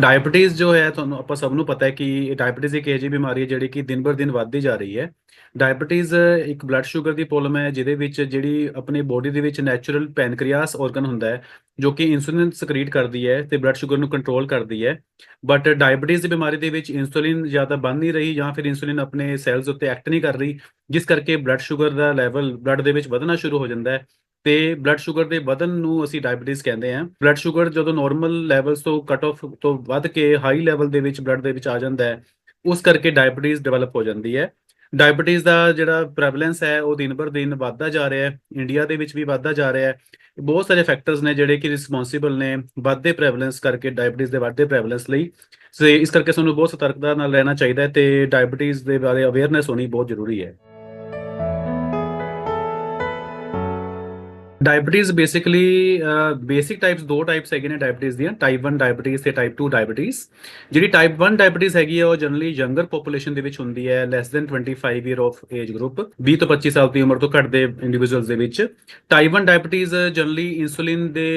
Diabetes ਜੋ ਹੈ, ਤੁਹਾਨੂੰ ਆਪਾਂ ਸਭ ਨੂੰ ਪਤਾ ਹੈ ਕਿ ਡਾਇਬੀਟੀਜ਼ ਇੱਕ ਇਹੋ ਜਿਹੀ ਬਿਮਾਰੀ ਹੈ ਜਿਹੜੀ ਕਿ ਦਿਨ ਬਰ ਦਿਨ ਵੱਧਦੀ ਜਾ ਰਹੀ ਹੈ। ਡਾਇਬੀਟੀਜ਼ ਇੱਕ ਬਲੱਡ ਸ਼ੂਗਰ ਦੀ ਪ੍ਰੋਬਲਮ ਹੈ, ਜਿਹਦੇ ਵਿੱਚ ਜਿਹੜੀ ਆਪਣੀ ਬੋਡੀ ਦੇ ਵਿੱਚ ਨੈਚੁਰਲ ਪੈਨਕ੍ਰੀਆਸ ਆਰਗਨ ਹੁੰਦਾ ਹੈ, ਜੋ ਕਿ ਇਨਸੂਲਿਨ ਸਕਰੀਟ ਕਰਦੀ ਹੈ ਤੇ ਬਲੱਡ ਸ਼ੂਗਰ ਨੂੰ ਕੰਟਰੋਲ ਕਰਦੀ ਹੈ। ਬਟ ਡਾਇਬੀਟੀਜ਼ ਦੀ ਬਿਮਾਰੀ ਦੇ ਵਿੱਚ ਇਨਸੂਲਿਨ ਜ਼ਿਆਦਾ ਬਣ ਨਹੀਂ ਰਹੀ ਜਾਂ ਫਿਰ ਇਨਸੂਲਿਨ ਆਪਣੇ ਸੈਲਸ ਉੱਤੇ ਐਕਟ ਨਹੀਂ ਕਰ ਰਹੀ, ਜਿਸ ਕਰਕੇ ਬਲੱਡ ਸ਼ੂਗਰ ਦਾ ਲੈਵਲ ਬਲੱਡ ਦੇ ਵਿੱਚ ਵਧਣਾ ਸ਼ੁਰੂ ਹੋ ਜਾਂਦਾ ਹੈ। ਤੇ ਬਲੱਡ ਸ਼ੂਗਰ ਦੇ ਵਧਣ ਨੂੰ ਅਸੀਂ ਡਾਇਬੀਟੀਜ਼ ਕਹਿੰਦੇ ਹਾਂ। ਬਲੱਡ ਸ਼ੂਗਰ ਜਦੋਂ ਨਾਰਮਲ ਲੈਵਲਸ ਤੋਂ ਕਟ ਆਫ ਤੋਂ ਵੱਧ ਕੇ ਹਾਈ ਲੈਵਲ ਦੇ ਵਿੱਚ ਬਲੱਡ ਦੇ ਵਿੱਚ ਆ ਜਾਂਦਾ ਹੈ, ਉਸ ਕਰਕੇ ਡਾਇਬੀਟੀਜ਼ ਡਿਵੈਲਪ ਹੋ ਜਾਂਦੀ ਹੈ। ਡਾਇਬੀਟੀਜ਼ ਦਾ ਜਿਹੜਾ ਪ੍ਰੈਵਲੈਂਸ ਹੈ, ਉਹ ਦਿਨ ਬਰ ਦਿਨ ਵੱਧਦਾ ਜਾ ਰਿਹਾ ਹੈ, ਇੰਡੀਆ ਦੇ ਵਿੱਚ ਵੀ ਵੱਧਦਾ ਜਾ ਰਿਹਾ ਹੈ। ਬਹੁਤ ਸਾਰੇ ਫੈਕਟਰਸ ਨੇ ਜਿਹੜੇ ਕਿ ਰਿਸਪੌਂਸਿਬਲ ਨੇ ਵੱਧਦੇ ਪ੍ਰੈਵਲੈਂਸ ਕਰਕੇ ਡਾਇਬੀਟੀਜ਼ ਦੇ ਵੱਧਦੇ ਪ੍ਰੈਵਲੈਂਸ ਲਈ। ਸੋ ਇਸ ਕਰਕੇ ਸਾਨੂੰ ਬਹੁਤ ਸਤਰਕਤਾ ਨਾਲ ਰਹਿਣਾ ਚਾਹੀਦਾ ਹੈ ਤੇ ਡਾਇਬੀਟੀਜ਼ ਦੇ ਬਾਰੇ ਅਵੇਅਰਨੈਸ ਹੋਣੀ ਬਹੁਤ ਜ਼ਰੂਰੀ ਹੈ। ਡਾਇਬੀਟੀਜ਼ ਬੇਸਿਕਲੀ ਬੇਸਿਕ ਟਾਈਪਸ ਦੋ ਟਾਈਪਸ ਹੈਗੇ ਨੇ ਡਾਇਬੀਟੀਜ਼ ਦੀਆਂ ਟਾਈਪ 1 ਡਾਇਬੀਟੀਜ਼ ਤੇ ਟਾਈਪ 2 ਡਾਇਬੀਟੀਜ਼ ਜਿਹੜੀ ਟਾਈਪ 1 ਡਾਇਬੀਟੀਜ਼ ਹੈਗੀ ਹੈ ਉਹ ਜਨਰਲੀ ਯੰਗਰ ਪੋਪੂਲੇਸ਼ਨ ਦੇ ਵਿੱਚ ਹੁੰਦੀ ਹੈ less than 25 year of age group 20 ਤੋਂ 25 ਸਾਲ ਦੀ ਉਮਰ ਤੋਂ ਘੱਟ ਦੇ ਇੰਡੀਵਿਜੂਅਲਸ ਦੇ ਵਿੱਚ। ਟਾਈਪ 1 ਡਾਇਬੀਟੀਜ਼ ਜਨਰਲੀ ਇਨਸੂਲਿਨ ਦੇ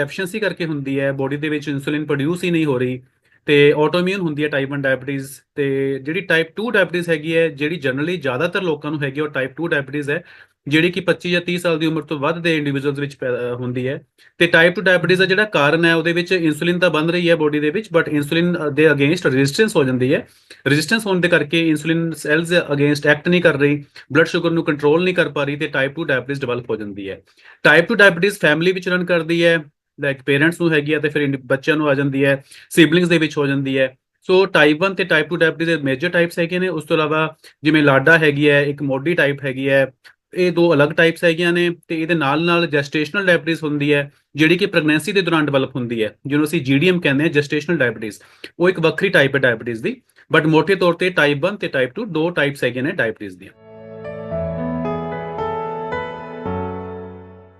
ਡੈਫੀਸ਼ੀਐਂਸੀ ਕਰਕੇ ਹੁੰਦੀ ਹੈ ਬੋਡੀ ਦੇ ਵਿੱਚ ਇਨਸੂਲਿਨ ਪ੍ਰੋਡਿਊਸ ਹੀ ਨਹੀਂ ਹੋ ਰਹੀ। ਤੇ ਆਟੋਇਮਿਊਨ ਹੁੰਦੀ ਹੈ ਟਾਈਪ 1 ਡਾਇਬੀਟੀਜ਼ ਤੇ ਜਿਹੜੀ ਟਾਈਪ 2 ਡਾਇਬੀਟੀਜ਼ ਹੈਗੀ ਹੈ, ਜਿਹੜੀ ਜਨਰਲੀ ਜ਼ਿਆਦਾਤਰ ਲੋਕਾਂ ਨੂੰ ਹੈਗੀ ਹੈ ਉਹ ਟਾਈਪ 2 ਡਾਇਬੀਟੀਜ਼ ਹੈ। ਜਿਹੜੀ ਕਿ 25 ਜਾਂ 30 ਸਾਲ ਦੀ ਉਮਰ ਤੋਂ ਵੱਧ ਦੇ ਇੰਡੀਵਿਜੂਅਲਸ ਵਿੱਚ ਪੈਦਾ ਹੁੰਦੀ ਹੈ। ਤੇ ਟਾਈਪ 2 ਡਾਇਬੀਟੀਜ਼ ਦਾ ਜਿਹੜਾ ਕਾਰਨ ਹੈ, ਉਹਦੇ ਵਿੱਚ ਇਨਸੂਲਿਨ ਤਾਂ ਬਣ ਰਹੀ ਹੈ ਬੋਡੀ ਦੇ ਵਿੱਚ ਬਟ ਇਨਸੂਲਿਨ ਦੇ ਅਗੇਂਸਟ ਰੈਜ਼ਿਸਟੈਂਸ ਹੋ ਜਾਂਦੀ ਹੈ। ਰੈਜ਼ਿਸਟੈਂਸ ਹੋਣ ਦੇ ਕਰਕੇ ਇਨਸੂਲਿਨ ਸੈਲਸ ਅਗੇਂਸਟ ਐਕਟ ਨਹੀਂ ਕਰ ਰਹੀ ਬਲੱਡ ਸ਼ੂਗਰ ਨੂੰ ਕੰਟਰੋਲ ਨਹੀਂ ਕਰ ਪਾ ਰਹੀ ਤੇ ਟਾਈਪ 2 ਡਾਇਬੀਟੀਜ਼ ਡਿਵੈਲਪ ਹੋ ਜਾਂਦੀ ਹੈ। ਟਾਈਪ 2 ਡਾਇਬੀਟੀਜ਼ ਫੈਮਿਲੀ ਵਿੱਚ ਰਨ ਕਰਦੀ ਹੈ ਲਾਈਕ ਪੇਰੈਂਟਸ ਨੂੰ ਹੈਗੀ ਹੈ ਤੇ ਫਿਰ ਇੰਡੀ- ਬੱਚਿਆਂ ਨੂੰ ਆ ਜਾਂਦੀ ਹੈ ਸਿਬਲਿੰਗਸ ਦੇ ਵਿੱਚ ਹੋ ਜਾਂਦੀ ਹੈ। ਸੋ ਟਾਈਪ 1 ਤੇ ਟਾਈਪ 2 ਡਾਇਬੀਟੀਜ਼ ਦੇ ਮੇਜਰ ਟਾਈਪਸ ਹੈਗੇ ਨੇ, ਉਸ ਤੋਂ ਇਲਾਵਾ ਜਿਵੇਂ ਲਾਡਾ ਹੈਗੀ ਹੈ, ਇੱਕ ਮੋਡੀ ਟਾਈਪ ਹੈਗੀ ਹੈ ਇਹ ਦੋ ਅਲੱਗ ਟਾਈਪਸ ਹੈਗੀਆਂ ਨੇ ਤੇ ਇਹਦੇ ਨਾਲ ਨਾਲ ਜੈਸਟੇਸ਼ਨਲ ਡਾਇਬੀਟੀਜ਼ ਹੁੰਦੀ ਹੈ, ਜਿਹੜੀ ਕਿ ਪ੍ਰੈਗਨੈਂਸੀ ਦੇ ਦੌਰਾਨ ਡਿਵੈਲਪ ਹੁੰਦੀ ਹੈ, ਜਿਹਨੂੰ ਅਸੀਂ ਜੀਡੀਐਮ ਕਹਿੰਦੇ ਹਾਂ ਜੈਸਟੇਸ਼ਨਲ ਡਾਇਬੀਟੀਜ਼ ਉਹ ਇੱਕ ਵੱਖਰੀ ਟਾਈਪ ਹੈ ਡਾਇਬੀਟੀਜ਼ ਦੀ ਬਟ ਮੋਟੇ ਤੌਰ ਤੇ ਟਾਈਪ 1 ਤੇ ਟਾਈਪ 2 ਦੋ ਟਾਈਪਸ ਹੈਗੀਆਂ ਨੇ ਡਾਇਬੀਟੀਜ਼ ਦੀਆਂ।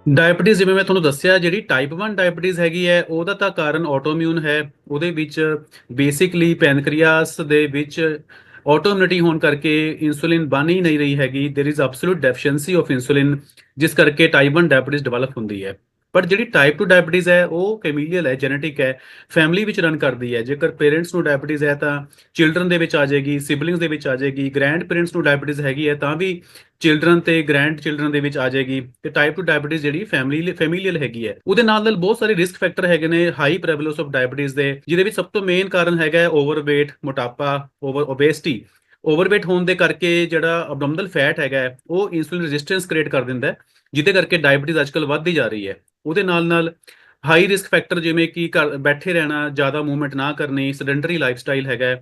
ਡਾਇਬੀਟੀਜ਼ ਜਿਵੇਂ ਮੈਂ ਤੁਹਾਨੂੰ ਦੱਸਿਆ, ਜਿਹੜੀ ਟਾਈਪ 1 ਡਾਇਬੀਟੀਜ਼ ਹੈਗੀ ਹੈ, ਉਹਦਾ ਤਾਂ ਕਾਰਨ ਆਟੋਇਮਿਊਨ ਹੈ, ਉਹਦੇ ਵਿੱਚ ਬੇਸਿਕਲੀ ਪੈਨਕ੍ਰੀਆਸ ਦੇ ਵਿੱਚ ਆਟੋਇਮਿਊਨਿਟੀ ਹੋਣ ਕਰਕੇ ਇਨਸੂਲਿਨ ਬਣ ਹੀ ਨਹੀਂ ਰਹੀ ਹੈਗੀ there is absolute deficiency of insulin ਜਿਸ ਕਰਕੇ ਟਾਈਪ 1 ਡਾਇਬੀਟੀਜ਼ ਡਿਵੈਲਪ ਹੁੰਦੀ ਹੈ ਬਟ ਜਿਹੜੀ ਟਾਈਪ 2 ਡਾਇਬੀਟੀਜ਼ ਹੈ, ਉਹ ਕੈਮੀਲੀਅਲ ਹੈ ਜੈਨੇਟਿਕ ਹੈ ਫੈਮਿਲੀ ਵਿੱਚ ਰਨ ਕਰਦੀ ਹੈ। ਜੇਕਰ ਪੇਰੈਂਟਸ ਨੂੰ ਡਾਇਬੀਟੀਜ਼ ਹੈ, ਤਾਂ ਚਿਲਡਰਨ ਦੇ ਵਿੱਚ ਆ ਜਾਏਗੀ ਸਿਬਲਿੰਗਸ ਦੇ ਵਿੱਚ ਆ ਜਾਏਗੀ ਗ੍ਰੈਂਡ ਪੇਰੈਂਟਸ ਨੂੰ ਡਾਇਬੀਟੀਜ਼ ਹੈਗੀ ਹੈ, ਤਾਂ ਵੀ ਚਿਲਡਰਨ ਤੇ ਗ੍ਰੈਂਡ ਚਿਲਡਰਨ ਦੇ ਵਿੱਚ ਆ ਜਾਏਗੀ। ਤੇ ਟਾਈਪ 2 ਡਾਇਬੀਟੀਜ਼ ਜਿਹੜੀ ਫੈਮਿਲੀ ਫੈਮਿਲੀਅਲ ਹੈਗੀ ਹੈ। ਉਹਦੇ ਨਾਲ ਨਾਲ ਬਹੁਤ ਸਾਰੇ ਰਿਸਕ ਫੈਕਟਰ ਹੈਗੇ ਨੇ ਹਾਈ ਪ੍ਰੈਵਲੈਂਸ ਆਫ ਡਾਇਬੀਟੀਜ਼ ਦੇ, ਜਿਹਦੇ ਵਿੱਚ ਸਭ ਤੋਂ ਮੇਨ ਕਾਰਨ ਹੈਗਾ ਹੈ ਓਵਰਵੇਟ ਮੋਟਾਪਾ ਓਵਰ ਓਬੇਸਿਟੀ ਓਵਰਵੇਟ ਹੋਣ ਦੇ ਕਰਕੇ ਜਿਹੜਾ ਅਬਡੋਮਨਲ ਫੈਟ ਹੈਗਾ ਉਹ ਇਨਸੂਲਿਨ ਰੈਜ਼ਿਸਟੈਂਸ ਕ੍ਰੀਏਟ ਕਰ ਦਿੰਦਾ ਹੈ, ਜਿਹਦੇ ਕਰਕੇ ਡਾਇਬੀਟੀਜ਼ ਅੱਜਕੱਲ ਵੱਧਦੀ ਜਾ ਰਹੀ ਹੈ। ਉਹਦੇ ਨਾਲ ਨਾਲ ਹਾਈ ਰਿਸਕ ਫੈਕਟਰ ਜਿਵੇਂ ਕਿ ਘਰ ਬੈਠੇ ਰਹਿਣਾ ਜ਼ਿਆਦਾ ਮੂਵਮੈਂਟ ਨਾ ਕਰਨੀ ਸੈਡੈਂਟਰੀ ਲਾਈਫਸਟਾਈਲ ਹੈਗਾ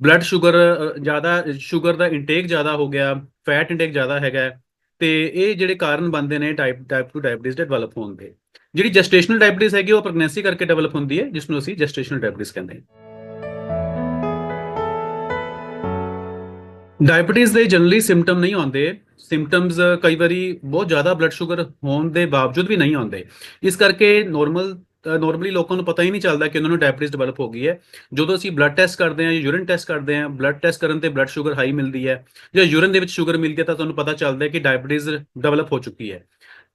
ਬਲੱਡ ਸ਼ੂਗਰ ਜ਼ਿਆਦਾ ਸ਼ੂਗਰ ਦਾ ਇਨਟੇਕ ਜ਼ਿਆਦਾ ਹੋ ਗਿਆ ਫੈਟ ਇਨਟੇਕ ਜ਼ਿਆਦਾ ਹੈਗਾ ਹੈ, ਤੇ ਇਹ ਜਿਹੜੇ ਕਾਰਨ ਬਣਦੇ ਨੇ ਟਾਈਪ ਟਾਈਪ 2 ਡਾਇਬੀਟੀਜ਼ ਦੇ ਡਿਵੈਲਪ ਹੋਣ ਦੇ। ਜਿਹੜੀ ਜੈਸਟੇਸ਼ਨਲ ਡਾਇਬੀਟੀਜ਼ ਹੈਗੀ ਉਹ ਪ੍ਰੈਗਨੈਂਸੀ ਕਰਕੇ ਡਿਵੈਲਪ ਹੁੰਦੀ ਹੈ ਜਿਸ ਨੂੰ ਅਸੀਂ ਜੈਸਟੇਸ਼ਨਲ ਡਾਇਬੀਟੀਜ਼ ਕਹਿੰਦੇ ਹਾਂ। ਡਾਇਬੀਟੀਜ਼ ਦੇ ਜਨਰਲੀ ਸਿੰਪਟਮ ਨਹੀਂ ਆਉਂਦੇ। ਸਿੰਪਟਮਸ ਕਈ ਵਾਰੀ ਬਹੁਤ ਜ਼ਿਆਦਾ ਬਲੱਡ ਸ਼ੂਗਰ ਹੋਣ ਦੇ ਬਾਵਜੂਦ ਵੀ ਨਹੀਂ ਆਉਂਦੇ। ਇਸ ਕਰਕੇ ਨੋਰਮਲ ਨੋਰਮਲੀ ਲੋਕਾਂ ਨੂੰ ਪਤਾ ਹੀ ਨਹੀਂ ਚੱਲਦਾ ਕਿ ਉਹਨਾਂ ਨੂੰ ਡਾਇਬੀਟੀਜ਼ ਡਿਵੈਲਪ ਹੋ ਗਈ ਹੈ। ਜਦੋਂ ਅਸੀਂ ਬਲੱਡ ਟੈਸਟ ਕਰਦੇ ਹਾਂ ਜਾਂ ਯੂਰਿਨ ਟੈਸਟ ਕਰਦੇ ਹਾਂ ਬਲੱਡ ਟੈਸਟ ਕਰਨ ਤੇ ਬਲੱਡ ਸ਼ੂਗਰ ਹਾਈ ਮਿਲਦੀ ਹੈ। ਜਾਂ ਯੂਰਿਨ ਦੇ ਵਿੱਚ ਸ਼ੂਗਰ ਮਿਲਦੀ ਹੈ ਤਾਂ ਤੁਹਾਨੂੰ ਪਤਾ ਚੱਲਦਾ ਹੈ ਕਿ ਡਾਇਬੀਟੀਜ਼ ਡਿਵੈਲਪ ਹੋ ਚੁੱਕੀ ਹੈ।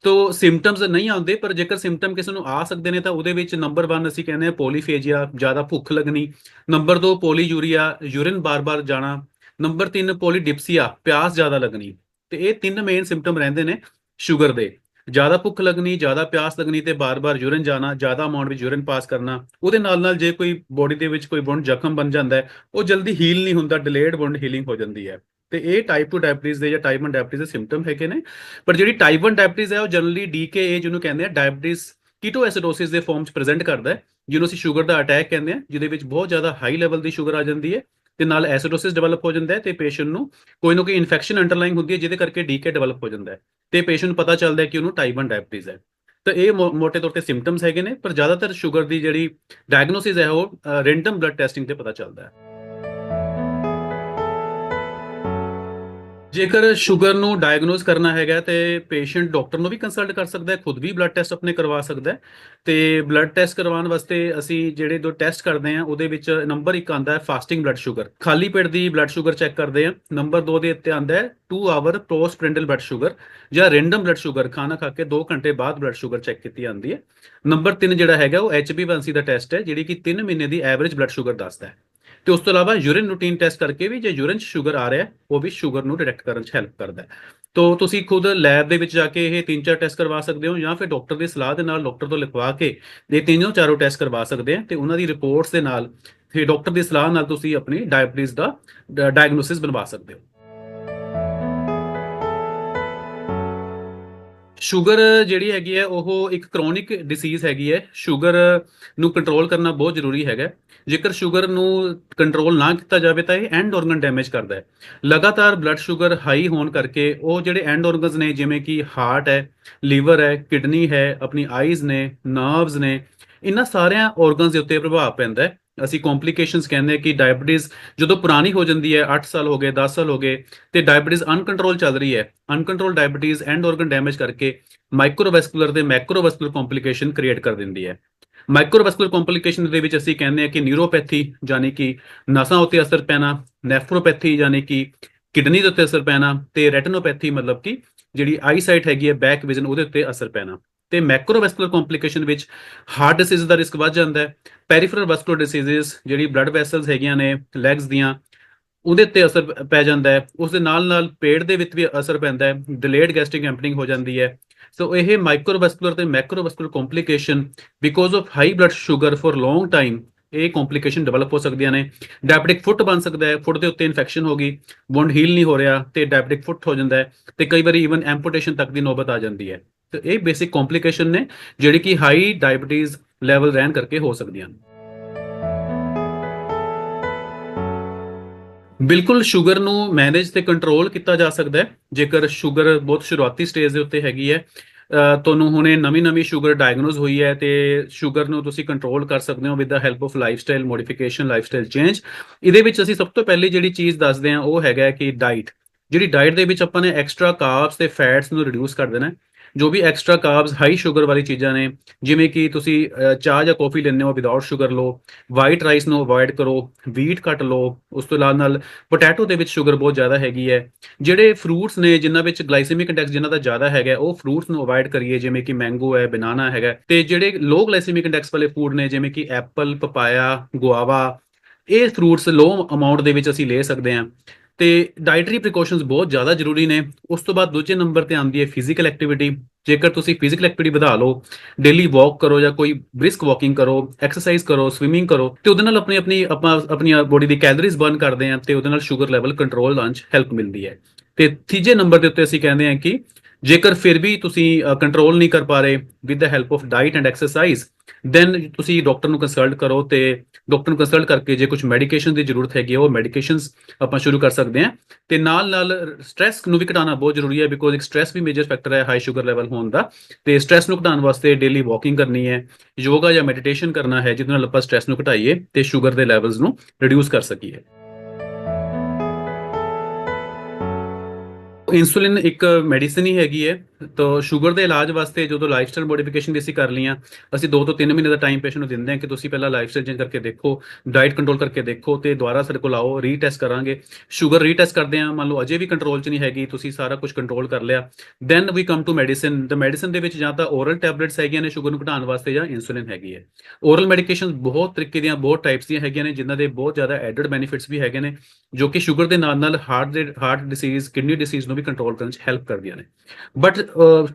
ਤੋ ਸਿੰਪਟਮਸ ਨਹੀਂ ਆਉਂਦੇ, ਪਰ ਜੇਕਰ ਸਿੰਪਟਮ ਕਿਸੇ ਨੂੰ ਆ ਸਕਦੇ ਨੇ ਤਾਂ ਉਹਦੇ ਵਿੱਚ ਨੰਬਰ 1 ਅਸੀਂ ਕਹਿੰਦੇ ਹਾਂ ਪੋਲੀਫੇਜੀਆ ਜ਼ਿਆਦਾ ਭੁੱਖ ਲੱਗਣੀ। ਨੰਬਰ 2 ਪੋਲੀਯੂਰੀਆ ਯੂਰਿਨ ਬਾਰ-ਬਾਰ ਜਾਣਾ। ਨੰਬਰ 3 ਪੋਲੀਡਿਪਸੀਆ ਪਿਆਸ ਜ਼ਿਆਦਾ ਲੱਗਣੀ। ਤੇ ਇਹ ਤਿੰਨ ਮੇਨ ਸਿੰਪਟਮ ਰਹਿੰਦੇ ਨੇ ਸ਼ੂਗਰ ਦੇ। ਜ਼ਿਆਦਾ ਭੁੱਖ ਲੱਗਣੀ, ਜ਼ਿਆਦਾ ਪਿਆਸ ਲੱਗਣੀ ਤੇ ਬਾਰ-ਬਾਰ ਯੂਰਿਨ ਜਾਣਾ, ਜ਼ਿਆਦਾ ਅਮਾਉਂਟ ਵਿੱਚ ਯੂਰਿਨ ਪਾਸ ਕਰਨਾ, ਉਹਦੇ ਨਾਲ ਨਾਲ ਜੇ ਕੋਈ ਬੋਡੀ ਦੇ ਵਿੱਚ ਕੋਈ ਵੁੰਡ ਜ਼ਖਮ ਬਣ ਜਾਂਦਾ ਹੈ, ਉਹ ਜਲਦੀ ਹੀਲ ਨਹੀਂ ਹੁੰਦਾ ਡਿਲੇਡ ਵੁੰਡ ਹੀਲਿੰਗ ਹੋ ਜਾਂਦੀ ਹੈ। ਤੇ ਇਹ ਟਾਈਪ 2 ਡਾਇਬਟੀਜ਼ ਦੇ ਜਾਂ ਟਾਈਪ 1 ਡਾਇਬਟੀਜ਼ ਦੇ ਸਿੰਪਟਮ ਹੈਗੇ ਨੇ। ਪਰ ਜਿਹੜੀ ਟਾਈਪ 1 ਡਾਇਬਟੀਜ਼ ਹੈ, ਉਹ ਜਨਰਲੀ ਡੀਕੇਏ ਜਿਹਨੂੰ ਕਹਿੰਦੇ ਆ ਡਾਇਬੀਟੀਜ਼ ਕੀਟੋਐਸਿਡੋਸਿਸ ਦੇ ਫਾਰਮ 'ਚ ਪ੍ਰੈਜ਼ੈਂਟ ਕਰਦਾ ਹੈ, ਜਿਹਨੂੰ ਅਸੀਂ ਸ਼ੂਗਰ ਦਾ ਅਟੈਕ ਕਹਿੰਦੇ ਆ ਜਿਹਦੇ ਵਿੱਚ ਬਹੁਤ ਜ਼ਿਆਦਾ ਹਾਈ ਲੈਵਲ ਦੀ ਸ਼ੂਗਰ ਆ ਜਾਂਦੀ ਹੈ ਤੇ ਨਾਲ ਐਸਿਡੋਸਿਸ ਡਿਵੈਲਪ ਹੋ ਜਾਂਦਾ ਹੈ ਤੇ ਪੇਸ਼ੈਂਟ ਨੂੰ ਕੋਈ ਨਾ ਕੋਈ ਇਨਫੈਕਸ਼ਨ ਅੰਡਰਲਾਈਨ ਹੁੰਦੀ ਹੈ, ਜਿਹਦੇ ਕਰਕੇ ਡੀਕੇ ਡਿਵੈਲਪ ਹੋ ਜਾਂਦਾ ਹੈ। ਤੇ ਪੇਸ਼ੈਂਟ ਨੂੰ ਪਤਾ ਚੱਲਦਾ ਹੈ ਕਿ ਉਹਨੂੰ ਟਾਈਪ 1 ਡਾਇਬੀਟੀਜ਼ ਹੈ। ਤਾਂ ਇਹ ਮੋ- ਮੋਟੇ ਤੌਰ ਤੇ ਸਿੰਪਟਮਸ ਹੈਗੇ ਨੇ, ਪਰ ਜ਼ਿਆਦਾਤਰ ਸ਼ੂਗਰ ਦੀ ਜਿਹੜੀ ਡਾਇਗਨੋਸਿਸ ਹੈ ਉਹ ਰੈਂਡਮ ਬਲੱਡ ਟੈਸਟਿੰਗ ਤੇ ਪਤਾ ਚੱਲਦਾ ਹੈ। ਜੇਕਰ ਸ਼ੂਗਰ ਨੂੰ ਡਾਇਗਨੋਸ ਕਰਨਾ ਹੈਗਾ ਤੇ ਪੇਸ਼ੈਂਟ ਡਾਕਟਰ ਨੂੰ ਵੀ ਕੰਸਲਟ ਕਰ ਸਕਦਾ ਹੈ, ਖੁਦ ਵੀ ਬਲੱਡ ਟੈਸਟ ਆਪਣੇ ਕਰਵਾ ਸਕਦਾ ਹੈ। ਤੇ ਬਲੱਡ ਟੈਸਟ ਕਰਵਾਉਣ ਵਾਸਤੇ ਅਸੀਂ ਜਿਹੜੇ ਦੋ ਟੈਸਟ ਕਰਦੇ ਆ ਉਹਦੇ ਵਿੱਚ ਨੰਬਰ 1 ਆਂਦਾ ਹੈ ਫਾਸਟਿੰਗ ਬਲੱਡ ਸ਼ੂਗਰ ਖਾਲੀ ਪੇਟ ਦੀ ਬਲੱਡ ਸ਼ੂਗਰ ਚੈੱਕ ਕਰਦੇ ਆ ਨੰਬਰ 2 ਦੇ ਉੱਤੇ ਆਂਦਾ ਹੈ 2 ਆਵਰ ਪੋਸਟ ਬਲੱਡ ਸ਼ੂਗਰ ਜਾਂ ਰੈਂਡਮ ਬਲੱਡ ਸ਼ੂਗਰ ਖਾਣਾ ਖਾ ਕੇ 2 ਘੰਟੇ ਬਾਅਦ ਬਲੱਡ ਸ਼ੂਗਰ ਚੈੱਕ ਕੀਤੀ ਜਾਂਦੀ ਹੈ। ਨੰਬਰ 3 ਜਿਹੜਾ ਹੈਗਾ, ਉਹ HbA1c ਦਾ ਟੈਸਟ ਹੈ, ਜਿਹੜੀ ਕਿ 3 ਮਹੀਨੇ ਦੀ ਐਵਰੇਜ ਬਲੱਡ ਸ਼ੂਗਰ ਦੱਸਦਾ ਹੈ। ਤੇ ਉਸ ਤੋਂ ਇਲਾਵਾ ਯੂਰਿਨ ਰੂਟੀਨ ਟੈਸਟ ਕਰਕੇ ਵੀ ਜੇ ਯੂਰਿਨ 'ਚ ਸ਼ੂਗਰ ਆ ਰਿਹਾ, ਉਹ ਵੀ ਸ਼ੂਗਰ ਨੂੰ ਡਿਟੈਕਟ ਕਰਨ 'ਚ ਹੈਲਪ ਕਰਦਾ ਹੈ। ਤੋ ਤੁਸੀਂ ਖੁਦ ਲੈਬ ਦੇ ਵਿੱਚ ਜਾ ਕੇ ਇਹ ਤਿੰਨ ਚਾਰ ਟੈਸਟ ਕਰਵਾ ਸਕਦੇ ਹੋ ਜਾਂ ਫਿਰ ਡਾਕਟਰ ਦੀ ਸਲਾਹ ਦੇ ਨਾਲ ਡਾਕਟਰ ਤੋਂ ਲਿਖਵਾ ਕੇ ਇਹ ਤਿੰਨੋਂ ਚਾਰੋਂ ਟੈਸਟ ਕਰਵਾ ਸਕਦੇ ਆ ਤੇ ਉਹਨਾਂ ਦੀ ਰਿਪੋਰਟਸ ਦੇ ਨਾਲ ਫਿਰ ਡਾਕਟਰ ਦੀ ਸਲਾਹ ਨਾਲ ਤੁਸੀਂ ਆਪਣੀ ਡਾਇਬੀਟੀਜ਼ ਦਾ ਡਾਇਗਨੋਸਿਸ ਬਣਵਾ ਸਕਦੇ ਹੋ। ਸ਼ੂਗਰ ਜਿਹੜੀ ਹੈਗੀ ਹੈ, ਉਹ ਇੱਕ ਕ੍ਰੋਨਿਕ ਡਿਸੀਜ਼ ਹੈਗੀ ਹੈ। ਸ਼ੂਗਰ ਨੂੰ ਕੰਟਰੋਲ ਕਰਨਾ ਬਹੁਤ ਜ਼ਰੂਰੀ ਹੈਗਾ ਜੇਕਰ ਸ਼ੂਗਰ ਨੂੰ ਕੰਟਰੋਲ ਨਾ ਕੀਤਾ ਜਾਵੇ, ਤਾਂ ਇਹ ਐਂਡ ਆਰਗਨ ਡੈਮੇਜ ਕਰਦਾ ਹੈ। ਲਗਾਤਾਰ ਬਲੱਡ ਸ਼ੂਗਰ ਹਾਈ ਹੋਣ ਕਰਕੇ ਉਹ ਜਿਹੜੇ ਐਂਡ ਆਰਗਨਸ ਨੇ, ਜਿਵੇਂ ਕਿ ਹਾਰਟ ਹੈ ਲੀਵਰ ਹੈ ਕਿਡਨੀ ਹੈ, ਆਪਣੀ ਆਈਜ਼ ਨੇ ਨਰਵਸ ਨੇ, ਇਹਨਾਂ ਸਾਰਿਆਂ ਆਰਗਨਸ ਦੇ ਉੱਤੇ ਪ੍ਰਭਾਵ ਪੈਂਦਾ ਹੈ। ਅਸੀਂ ਕੰਪਲਿਕੇਸ਼ਨਸ ਕਹਿੰਦੇ ਆ ਕਿ ਡਾਇਬੀਟੀਜ਼ ਜਦੋਂ ਪੁਰਾਣੀ ਹੋ ਜਾਂਦੀ ਹੈ 8 ਸਾਲ ਹੋ ਗਏ 10 ਸਾਲ ਹੋ ਗਏ, ਤੇ ਡਾਇਬੀਟੀਜ਼ ਅਨਕੰਟਰੋਲ ਚੱਲ ਰਹੀ ਹੈ। Uncontrol diabetes end organ damage ਕਰਕੇ ਮਾਈਕਰੋਵੈਸਕੂਲਰ ਤੇ ਮੈਕਰੋਵੈਸਕੂਲਰ ਕੰਪਲਿਕੇਸ਼ਨ ਕ੍ਰੀਏਟ ਕਰ ਦਿੰਦੀ ਹੈ। ਮਾਈਕਰੋਵੈਸਕੂਲਰ ਕੰਪਲਿਕੇਸ਼ਨ ਦੇ ਵਿੱਚ ਅਸੀਂ ਕਹਿੰਦੇ ਆ ਕਿ ਨਿਊਰੋਪੈਥੀ ਯਾਨੀ ਕਿ ਨਸਾਂ ਉੱਤੇ ਅਸਰ ਪੈਣਾ ਨੈਫਰੋਪੈਥੀ ਯਾਨੀ ਕਿ ਕਿਡਨੀ ਦੇ ਉੱਤੇ ਅਸਰ ਪੈਣਾ, ਤੇ ਰੈਟੀਨੋਪੈਥੀ ਮਤਲਬ ਕਿ ਜਿਹੜੀ ਆਈਸਾਈਟ ਹੈਗੀ ਹੈ ਬੈਕ ਵਿਜ਼ਨ ਉਹਦੇ ਉੱਤੇ ਅਸਰ ਪੈਣਾ। ਤੇ ਮੈਕਰੋਵੈਸਕੂਲਰ ਕੰਪਲਿਕੇਸ਼ਨ ਵਿੱਚ ਹਾਰਟ ਡਿਸੀਜ਼ ਦਾ ਰਿਸਕ ਵੱਧ ਜਾਂਦਾ ਹੈ। ਪੈਰੀਫਰਲ ਵੈਸਕੂਲਰ ਡਿਸੀਜ਼ਸ ਜਿਹੜੀ ਬਲੱਡ ਵੈਸਲਸ ਹੈਗੀਆਂ ਨੇ ਲੈਗਸ ਦੀਆਂ, ਉਹਦੇ ਉੱਤੇ ਅਸਰ ਪ- ਪੈ ਜਾਂਦਾ ਹੈ। ਉਸ ਦੇ ਨਾਲ ਨਾਲ ਪੇਟ ਦੇ ਵਿੱਚ ਵੀ ਅਸਰ ਪੈਂਦਾ ਹੈ। ਡਿਲੇਡ ਗੈਸਟ੍ਰਿਕ ਐਂਪਟਿੰਗ ਹੋ ਜਾਂਦੀ ਹੈ। ਸੋ ਇਹ ਮਾਈਕਰੋਵੈਸਕੂਲਰ ਤੇ macrovascular complication because of high blood sugar for long time ਇਹ ਕੰਪਲਿਕੇਸ਼ਨ ਡਿਵੈਲਪ ਹੋ ਸਕਦੀਆਂ ਨੇ। ਡਾਇਬੀਟਿਕ ਫੁੱਟ ਬਣ ਸਕਦਾ ਹੈ। ਫੁੱਟ ਦੇ ਉੱਤੇ ਇਨਫੈਕਸ਼ਨ ਹੋ ਗਈ ਵੁੰਡ ਹੀਲ ਨਹੀਂ ਹੋ ਰਿਹਾ ਤੇ ਡਾਇਬੀਟਿਕ ਫੁੱਟ ਹੋ ਜਾਂਦਾ ਹੈ ਤੇ ਕਈ ਵਾਰੀ ਇਵਨ ਐਂਪੂਟੇਸ਼ਨ ਤੱਕ ਦੀ ਨੌਬਤ ਆ ਜਾਂਦੀ ਹੈ। ਤੇ ਇਹ ਬੇਸਿਕ ਕੰਪਲਿਕੇਸ਼ਨ ਨੇ ਜਿਹੜੀ ਕਿ ਹਾਈ ਡਾਇਬੀਟੀਜ਼ ਲੈਵਲ ਰਹਿਣ ਕਰਕੇ ਹੋ ਸਕਦੀਆਂ ਨੇ। ਬਿਲਕੁਲ ਸ਼ੂਗਰ ਨੂੰ ਮੈਨੇਜ ਤੇ ਕੰਟਰੋਲ ਕੀਤਾ ਜਾ ਸਕਦਾ ਹੈ। ਜੇਕਰ ਸ਼ੂਗਰ ਬਹੁਤ ਸ਼ੁਰੂਆਤੀ ਸਟੇਜ ਦੇ ਉੱਤੇ ਹੈਗੀ ਹੈ ਤੁਹਾਨੂੰ ਹੁਣੇ ਨਵੀਂ ਨਵੀਂ ਸ਼ੂਗਰ ਡਾਇਗਨੋਸ ਹੋਈ ਹੈ ਤੇ ਸ਼ੂਗਰ ਨੂੰ ਤੁਸੀਂ ਕੰਟਰੋਲ ਕਰ ਸਕਦੇ ਹੋ with the help of lifestyle modification lifestyle change ਇਹਦੇ ਵਿੱਚ ਅਸੀਂ ਸਭ ਤੋਂ ਪਹਿਲੀ ਜਿਹੜੀ ਚੀਜ਼ ਦੱਸਦੇ ਹਾਂ ਉਹ ਹੈਗਾ ਕਿ ਡਾਈਟ ਜਿਹੜੀ ਡਾਈਟ ਦੇ ਵਿੱਚ ਆਪਾਂ ਨੇ ਐਕਸਟਰਾ ਕਾਰਬਸ ਤੇ ਫੈਟਸ ਨੂੰ ਰਿਡਿਊਸ ਕਰ ਦੇਣਾ ਹੈ। ਜੋ ਵੀ ਐਕਸਟਰਾ ਕਾਰਬਸ ਹਾਈ ਸ਼ੂਗਰ ਵਾਲੀ ਚੀਜ਼ਾਂ ਨੇ, ਜਿਵੇਂ ਕਿ ਤੁਸੀਂ ਚਾਹ ਜਾਂ ਕੌਫੀ ਲੈਂਦੇ ਹੋ ਵਿਦਆਊਟ ਸ਼ੂਗਰ ਲਓ ਵਾਈਟ ਰਾਈਸ ਨੂੰ ਅਵੋਇਡ ਕਰੋ ਵੀਟ ਘੱਟ ਲਓ, ਉਸ ਤੋਂ ਨਾਲ ਨਾਲ ਪੋਟੈਟੋ ਦੇ ਵਿੱਚ ਸ਼ੂਗਰ ਬਹੁਤ ਜ਼ਿਆਦਾ ਹੈਗੀ ਹੈ। ਜਿਹੜੇ ਫਰੂਟਸ ਨੇ, ਜਿਨ੍ਹਾਂ ਵਿੱਚ ਗਲਾਈਸੈਮਿਕ ਇੰਡੈਕਸ ਜਿਨ੍ਹਾਂ ਦਾ ਜ਼ਿਆਦਾ ਹੈਗਾ, ਉਹ ਫਰੂਟਸ ਨੂੰ ਅਵੋਇਡ ਕਰੀਏ, ਜਿਵੇਂ ਕਿ ਮੈਂਗੋ ਹੈ ਬਨਾਨਾ ਹੈਗਾ। ਤੇ ਜਿਹੜੇ ਲੋ ਗਲਾਈਸੈਮਿਕ ਇੰਡੈਕਸ ਵਾਲੇ ਫੂਡ ਨੇ, ਜਿਵੇਂ ਕਿ ਐਪਲ ਪਪਾਇਆ ਗੁਆਵਾ ਇਹ ਫਰੂਟਸ ਲੋ ਅਮਾਉਂਟ ਦੇ ਵਿੱਚ ਅਸੀਂ ਲੈ ਸਕਦੇ ਹਾਂ। ਤੇ ਡਾਈਟਰੀ ਪ੍ਰੀਕਾਸ਼ਨਸ ਬਹੁਤ ਜ਼ਿਆਦਾ ਜ਼ਰੂਰੀ ਨੇ। ਉਸ ਤੋਂ ਬਾਅਦ ਦੂਜੇ ਨੰਬਰ ਤੇ ਆਉਂਦੀ ਹੈ ਫਿਜ਼ੀਕਲ ਐਕਟੀਵਿਟੀ ਜੇਕਰ ਤੁਸੀਂ ਫਿਜ਼ੀਕਲ ਐਕਟੀਵਿਟੀ ਵਧਾ ਲਓ ਡੇਲੀ ਵਾਕ ਕਰੋ ਜਾਂ ਕੋਈ ਬ੍ਰਿਸਕ ਵਾਕਿੰਗ ਕਰੋ ਐਕਸਰਸਾਈਜ਼ ਕਰੋ ਸਵਿਮਿੰਗ ਕਰੋ, ਤੇ ਉਹਦੇ ਨਾਲ ਆਪਣੀ ਆਪਣੀ, ਆਪਾਂ, ਆਪਣੀ ਬੋਡੀ ਦੀ ਕੈਲਰੀਜ਼ ਬਰਨ ਕਰਦੇ ਹਾਂ ਤੇ ਉਹਦੇ ਨਾਲ ਸ਼ੂਗਰ ਲੈਵਲ ਕੰਟਰੋਲ ਲਾਉਣ 'ਚ ਹੈਲਪ ਮਿਲਦੀ ਹੈ। ਤੇ ਤੀਜੇ ਨੰਬਰ ਦੇ ਉੱਤੇ ਅਸੀਂ ਕਹਿੰਦੇ ਹਾਂ ਕਿ ਜੇਕਰ ਫਿਰ ਵੀ ਤੁਸੀਂ ਕੰਟਰੋਲ ਨਹੀਂ ਕਰ ਪਾ ਰਹੇ with the help of diet and exercise then ਤੁਸੀਂ ਡਾਕਟਰ ਨੂੰ ਕੰਸਲਟ ਕਰੋ ਤੇ ਡਾਕਟਰ ਨੂੰ ਕੰਸਲਟ ਕਰਕੇ ਜੇ ਕੁਝ ਮੈਡੀਕੇਸ਼ਨ ਦੀ ਜ਼ਰੂਰਤ ਹੈਗੀ ਹੈ ਉਹ ਮੈਡੀਕੇਸ਼ਨਸ ਆਪਾਂ ਸ਼ੁਰੂ ਕਰ ਸਕਦੇ ਹਾਂ। ਤੇ ਨਾਲ ਨਾਲ ਸਟ੍ਰੈਸ ਨੂੰ ਵੀ ਘਟਾਉਣਾ ਬਹੁਤ ਜ਼ਰੂਰੀ ਹੈ ਬਿਕੋਜ਼ ਇੱਕ ਸਟ੍ਰੈਸ ਵੀ ਮੇਜਰ ਫੈਕਟਰ ਹੈ ਹਾਈ ਸ਼ੂਗਰ ਲੈਵਲ ਹੋਣ ਦਾ। ਤੇ ਸਟ੍ਰੈਸ ਨੂੰ ਘਟਾਉਣ ਵਾਸਤੇ ਡੇਲੀ ਵਾਕਿੰਗ ਕਰਨੀ ਹੈ ਯੋਗਾ ਜਾਂ ਮੈਡੀਟੇਸ਼ਨ ਕਰਨਾ ਹੈ, ਜਿਹਦੇ ਨਾਲ ਆਪਾਂ ਸਟ੍ਰੈਸ ਨੂੰ ਘਟਾਈਏ ਤੇ ਸ਼ੂਗਰ ਦੇ ਲੈਵਲਸ ਨੂੰ ਰਿਡਿਊਸ ਕਰ ਸਕੀਏ। ਇਨਸੂਲਿਨ ਇੱਕ ਮੈਡੀਸਿਨ ਹੀ ਹੈਗੀ ਹੈ। ਤਾਂ ਸ਼ੂਗਰ ਦੇ ਇਲਾਜ ਵਾਸਤੇ ਜਦੋਂ ਲਾਈਫਸਟਾਈਲ ਮੋਡੀਫਿਕੇਸ਼ਨ ਵੀ ਅਸੀਂ ਕਰ ਲਈਆਂ, ਅਸੀਂ 2 ਤੋਂ 3 ਮਹੀਨੇ ਦਾ ਟਾਈਮ ਪੇਸ਼ੈਂਟ ਨੂੰ ਦਿੰਦੇ ਹਾਂ ਕਿ ਤੁਸੀਂ ਪਹਿਲਾਂ ਲਾਈਫਸਟਾਈਲ ਚੇਂਜ ਕਰਕੇ ਦੇਖੋ ਡਾਈਟ ਕੰਟਰੋਲ ਕਰਕੇ ਦੇਖੋ ਤੇ ਦੁਬਾਰਾ ਸਾਡੇ ਕੋਲ ਆਓ ਰੀਟੈਸਟ ਕਰਾਂਗੇ। ਸ਼ੂਗਰ ਰੀਟੈਸਟ ਕਰਦੇ ਹਾਂ, ਮੰਨ ਲਓ ਅਜੇ ਵੀ ਕੰਟਰੋਲ 'ਚ ਨਹੀਂ ਹੈਗੀ, ਤੁਸੀਂ ਸਾਰਾ ਕੁਝ ਕੰਟਰੋਲ ਕਰ ਲਿਆ। Then we come to medicine the medicine ਦੇ ਵਿੱਚ ਜਾਂ ਤਾਂ ਓਰਲ ਟੈਬਲੇਟਸ ਹੈਗੀਆਂ ਨੇ ਸ਼ੂਗਰ ਨੂੰ ਘਟਾਉਣ ਵਾਸਤੇ ਜਾਂ ਇਨਸੂਲਿਨ ਹੈਗੀ ਹੈ। ਓਰਲ ਮੈਡੀਕੇਸ਼ਨਸ ਬਹੁਤ ਤਰੀਕੇ ਦੀਆਂ, ਬਹੁਤ ਟਾਈਪਸ ਦੀਆਂ ਹੈਗੀਆਂ ਨੇ, ਜਿਨ੍ਹਾਂ ਦੇ ਬਹੁਤ ਜ਼ਿਆਦਾ ਐਡਡ ਬੈਨੀਫਿਟਸ ਵੀ ਹੈਗੇ ਨੇ, ਜੋ ਕਿ ਸ਼ੂਗਰ ਦੇ ਨਾਲ ਨਾਲ ਹਾਰਟ ਦੇ ਹਾਰਟ ਡਿਸੀਜ਼ ਕਿਡਨੀ ਡਿਸੀਜ਼ ਨੂੰ ਵੀ ਕੰਟਰੋਲ ਕਰਨ 'ਚ ਹੈਲਪ ਕਰਦੀਆਂ ਨੇ। ਬਟ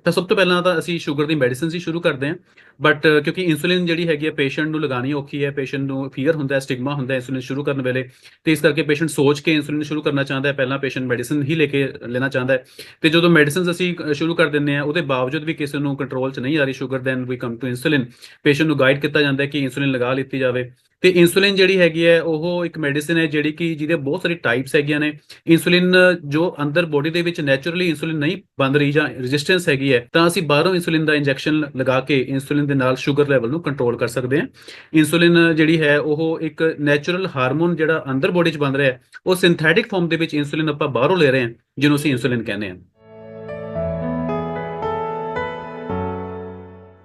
ਤਾਂ ਸਭ ਤੋਂ ਪਹਿਲਾਂ ਤਾਂ ਅਸੀਂ ਸ਼ੂਗਰ ਦੀ ਮੈਡੀਸਿਨਸ ਹੀ ਸ਼ੁਰੂ ਕਰਦੇ ਹਾਂ। ਬਟ ਕਿਉਂਕਿ ਇਨਸੂਲਿਨ ਜਿਹੜੀ ਹੈਗੀ ਹੈ ਪੇਸ਼ੈਂਟ ਨੂੰ ਲਗਾਉਣੀ ਔਖੀ ਹੈ ਪੇਸ਼ੈਂਟ ਨੂੰ ਫੀਅਰ ਹੁੰਦਾ ਹੈ ਸਟਿਗਮਾ ਹੁੰਦਾ ਹੈ ਇਨਸੂਲਿਨ ਸ਼ੁਰੂ ਕਰਨ ਵੇਲੇ। ਤੇ ਇਸ ਕਰਕੇ ਪੇਸ਼ੈਂਟ ਸੋਚ ਕੇ ਇਨਸੂਲਿਨ ਸ਼ੁਰੂ ਕਰਨਾ ਚਾਹੁੰਦਾ ਹੈ, ਪਹਿਲਾਂ ਪੇਸ਼ੈਂਟ ਮੈਡੀਸਿਨ ਹੀ ਲੈ ਕੇ ਲੈਣਾ ਚਾਹੁੰਦਾ ਹੈ। ਤੇ ਜਦੋਂ ਮੈਡੀਸਿਨਸ ਅਸੀਂ ਸ਼ੁਰੂ ਕਰ ਦਿੰਦੇ ਹਾਂ, ਉਹਦੇ ਬਾਵਜੂਦ ਵੀ ਕਿਸੇ ਨੂੰ ਕੰਟਰੋਲ 'ਚ ਨਹੀਂ ਆ ਰਹੀ ਸ਼ੂਗਰ ਦੈਨ ਵੀ ਕਮ ਟੂ ਇਨਸੂਲਿਨ ਪੇਸ਼ੈਂਟ ਨੂੰ ਗਾਈਡ ਕੀਤਾ ਜਾਂਦਾ ਹੈ ਕਿ ਇਨਸੂਲਿਨ ਲਗਾ ਲਿੱਤੀ ਜਾਵੇ। ਤੇ ਇਨਸੂਲਿਨ ਜਿਹੜੀ ਹੈਗੀ ਹੈ, ਉਹ ਇੱਕ ਮੈਡੀਸਿਨ ਹੈ ਜਿਹੜੀ ਕਿ ਜਿਹਦੇ ਬਹੁਤ ਸਾਰੀ ਟਾਈਪਸ ਹੈਗੀਆਂ ਨੇ। ਇਨਸੂਲਿਨ ਜੋ ਅੰਦਰ ਬੋਡੀ ਦੇ ਵਿੱਚ ਨੇਚਰਲੀ ਇਨਸੂਲਿਨ ਨਹੀਂ ਬਣ ਰਹੀ ਜਾਂ ਰੈਜ਼ਿਸਟੈਂਸ ਹੈਗੀ ਹੈ, ਤਾਂ ਅਸੀਂ ਬਾਹਰੋਂ ਇਨਸੂਲਿਨ ਦਾ ਇੰਜੈਕਸ਼ਨ ਲਗਾ ਕੇ ਇਨਸੂਲਿਨ ਦੇ ਨਾਲ ਸ਼ੂਗਰ ਲੈਵਲ ਨੂੰ ਕੰਟਰੋਲ ਕਰ ਸਕਦੇ ਹਾਂ। ਇਨਸੂਲਿਨ ਜਿਹੜੀ ਹੈ, ਉਹ ਇੱਕ ਨੈਚੁਰਲ ਹਾਰਮੋਨ ਜਿਹੜਾ ਅੰਦਰ ਬੋਡੀ 'ਚ ਬਣ ਰਿਹਾ ਹੈ, ਉਹ ਸਿੰਥੈਟਿਕ ਫਾਰਮ ਦੇ ਵਿੱਚ ਇਨਸੂਲਿਨ ਆਪਾਂ ਬਾਹਰੋਂ ਲੈ ਰਹੇ ਹਾਂ, ਜਿਹਨੂੰ ਅਸੀਂ ਇਨਸੂਲਿਨ ਕਹਿੰਦੇ ਹਾਂ।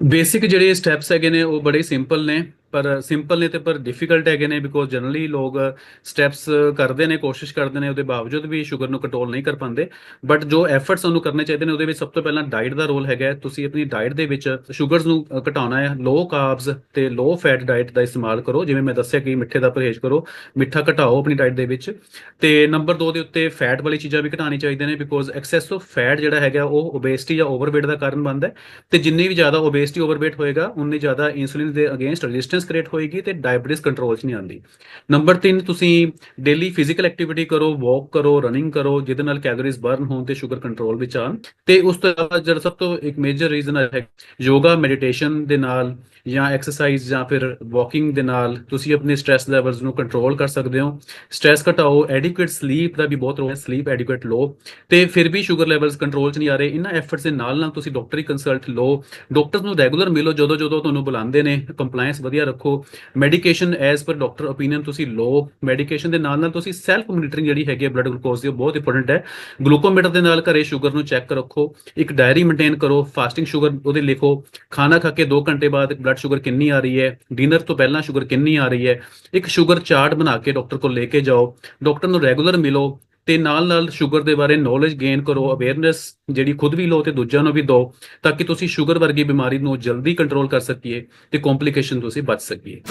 ਬੇਸਿਕ ਜਿਹੜੇ ਸਟੈਪਸ ਹੈਗੇ ਨੇ, ਉਹ ਬੜੇ ਸਿੰਪਲ ਨੇ। ਪਰ ਸਿੰਪਲ ਨੇ ਤੇ ਪਰ ਡਿਫਿਕਲਟ ਹੈਗੇ ਨੇ ਬਿਕੋਜ਼ ਜਨਰਲੀ ਲੋਕ ਸਟੈਪਸ ਕਰਦੇ ਨੇ, ਕੋਸ਼ਿਸ਼ ਕਰਦੇ ਨੇ, ਉਹਦੇ ਬਾਵਜੂਦ ਵੀ ਸ਼ੂਗਰ ਨੂੰ ਕੰਟਰੋਲ ਨਹੀਂ ਕਰ ਪਾਉਂਦੇ। ਬਟ ਜੋ ਐਫਰਟਸ ਸਾਨੂੰ ਕਰਨੇ ਚਾਹੀਦੇ ਨੇ, ਉਹਦੇ ਵਿੱਚ ਸਭ ਤੋਂ ਪਹਿਲਾਂ ਡਾਈਟ ਦਾ ਰੋਲ ਹੈਗਾ ਤੁਸੀਂ ਆਪਣੀ ਡਾਈਟ ਦੇ ਵਿੱਚ ਸ਼ੂਗਰਸ ਨੂੰ ਘਟਾਉਣਾ ਹੈ। ਲੋ ਕਾਰਬਸ ਤੇ ਲੋ ਫੈਟ ਡਾਈਟ ਦਾ ਇਸਤੇਮਾਲ ਕਰੋ। ਜਿਵੇਂ ਮੈਂ ਦੱਸਿਆ ਕਿ ਮਿੱਠੇ ਦਾ ਪਰਹੇਜ਼ ਕਰੋ, ਮਿੱਠਾ ਘਟਾਓ ਆਪਣੀ ਡਾਈਟ ਦੇ ਵਿੱਚ। ਤੇ ਨੰਬਰ 2 ਦੇ ਉੱਤੇ ਫੈਟ ਵਾਲੀ ਚੀਜ਼ਾਂ ਵੀ ਘਟਾਉਣੀ ਚਾਹੀਦੀਆਂ ਨੇ ਬਿਕੋਜ਼ ਐਕਸੈਸ ਆਫ ਫੈਟ ਜਿਹੜਾ ਹੈਗਾ, ਉਹ ਓਬੇਸਿਟੀ ਜਾਂ ਓਵਰਵੇਟ ਦਾ ਕਾਰਨ ਬਣਦਾ ਹੈ। ਤੇ ਜਿੰਨੀ ਵੀ ਜ਼ਿਆਦਾ ਓਬੇਸਿਟੀ ਓਵਰਵੇਟ ਹੋਏਗਾ, ਉਨੀ ਜ਼ਿਆਦਾ ਇਨਸੂਲਿਨ ਦੇ ਅਗੇਂਸਟ ਰੈਜ਼ਿਸਟੈਂਸ ਰੈਜ਼ਿਸਟੈਂਸ ਕ੍ਰੀਏਟ ਹੋਏਗੀ ਤੇ ਡਾਇਬੀਟਿਸ ਕੰਟਰੋਲ 'ਚ ਨਹੀਂ ਆਉਂਦੀ। ਨੰਬਰ 3 ਤੁਸੀਂ ਡੇਲੀ ਫਿਜ਼ੀਕਲ ਐਕਟੀਵਿਟੀ ਕਰੋ ਵਾਕ ਕਰੋ ਰਨਿੰਗ ਕਰੋ, ਜਿਹਦੇ ਨਾਲ ਕੈਲੋਰੀਜ਼ ਬਰਨ ਹੋਣ ਤੇ ਸ਼ੂਗਰ ਕੰਟਰੋਲ ਵਿੱਚ ਆਣ ਤੇ ਉਸ ਤੋਂ ਇਲਾਵਾ ਜਿਹੜਾ ਸਭ ਤੋਂ ਇੱਕ ਮੇਜਰ ਰੀਜ਼ਨ ਹੈ ਯੋਗਾ ਮੈਡੀਟੇਸ਼ਨ ਦੇ ਨਾਲ ਜਾਂ ਐਕਸਰਸਾਈਜ਼ ਜਾਂ ਫਿਰ ਵਾਕਿੰਗ ਦੇ ਨਾਲ ਤੁਸੀਂ ਆਪਣੇ ਸਟ्रेस ਲੈਵਲਸ ਨੂੰ ਕੰਟਰੋਲ ਕਰ ਸਕਦੇ ਹੋ। ਸਟ्रेस ਘਟਾਓ ਐਡਿਕੁਏਟ ਸਲੀਪ ਦਾ ਵੀ ਬਹੁਤ ਰੋਲ ਹੈ ਸਲੀਪ ਐਡਿਕੁਏਟ ਲੋ ਤੇ ਫਿਰ ਵੀ ਸ਼ੂਗਰ ਲੈਵਲਸ ਕੰਟਰੋਲ 'ਚ ਨਹੀਂ ਆ ਰਹੇ, ਇਹਨਾਂ ਐਫਰਟਸ ਦੇ ਨਾਲ ਨਾਲ ਤੁਸੀਂ ਡਾਕਟਰੀ ਕੰਸਲਟ ਲਓ। ਡਾਕਟਰਸ ਨੂੰ ਰੈਗੂਲਰ ਮਿਲੋ ਜਦੋਂ ਜਦੋਂ ਤੁਹਾਨੂੰ ਬੁਲਾਉਂਦੇ ਨੇ ਕੰਪਲਾਈਂਸ ਵਧੀਆ ਰੱਖੋ। Medication as per doctor opinion ਤੁਸੀਂ ਲਓ। ਮੈਡੀਕੇਸ਼ਨ ਦੇ ਨਾਲ ਨਾਲ ਤੁਸੀਂ ਸੈਲਫ ਮੋਨੀਟਰਿੰਗ ਜਿਹੜੀ ਹੈਗੀ ਹੈ ਬਲੱਡ ਗਲੂਕੋਜ਼ ਦੀ, ਉਹ ਬਹੁਤ ਇੰਪੋਰਟੈਂਟ ਹੈ। ਗਲੂਕੋਮੀਟਰ ਦੇ ਨਾਲ ਘਰੇ ਸ਼ੂਗਰ ਨੂੰ ਚੈੱਕ ਰੱਖੋ। ਇੱਕ ਡਾਇਰੀ ਮੇਨਟੇਨ ਕਰੋ। ਫਾਸਟਿੰਗ ਸ਼ੂਗਰ ਉਹਦੇ ਲਿਖੋ। ਖਾਣਾ ਖਾ ਕੇ 2 ਘੰਟੇ ਬਾਅਦ ਬਲੱਡ ਸ਼ੂਗਰ ਕਿੰਨੀ ਆ ਰਹੀ ਹੈ? ਡਿਨਰ ਤੋਂ ਪਹਿਲਾਂ ਸ਼ੂਗਰ ਕਿੰਨੀ ਆ ਰਹੀ ਹੈ? ਇੱਕ ਸ਼ੂਗਰ ਚਾਰਟ ਬਣਾ ਕੇ ਡਾਕਟਰ ਕੋਲ ਲੈ ਕੇ ਜਾਓ। ਡਾਕਟਰ ਨੂੰ ਰੈਗੂਲਰ ਮਿਲੋ। ਤੇ ਨਾਲ ਨਾਲ ਸ਼ੂਗਰ ਦੇ ਬਾਰੇ ਨੌਲੇਜ ਗੇਨ ਕਰੋ ਅਵੇਅਰਨੈਸ ਜਿਹੜੀ ਖੁਦ ਵੀ ਲਓ ਤੇ ਦੂਜਿਆਂ ਨੂੰ ਵੀ ਦਿਓ, ਤਾਂ ਕਿ ਤੁਸੀਂ ਸ਼ੂਗਰ ਵਰਗੀ ਬਿਮਾਰੀ ਨੂੰ ਜਲਦੀ ਕੰਟਰੋਲ ਕਰ ਸਕੀਏ ਤੇ ਕੰਪਲਿਕੇਸ਼ਨ ਤੋਂ ਅਸੀਂ ਬਚ ਸਕੀਏ।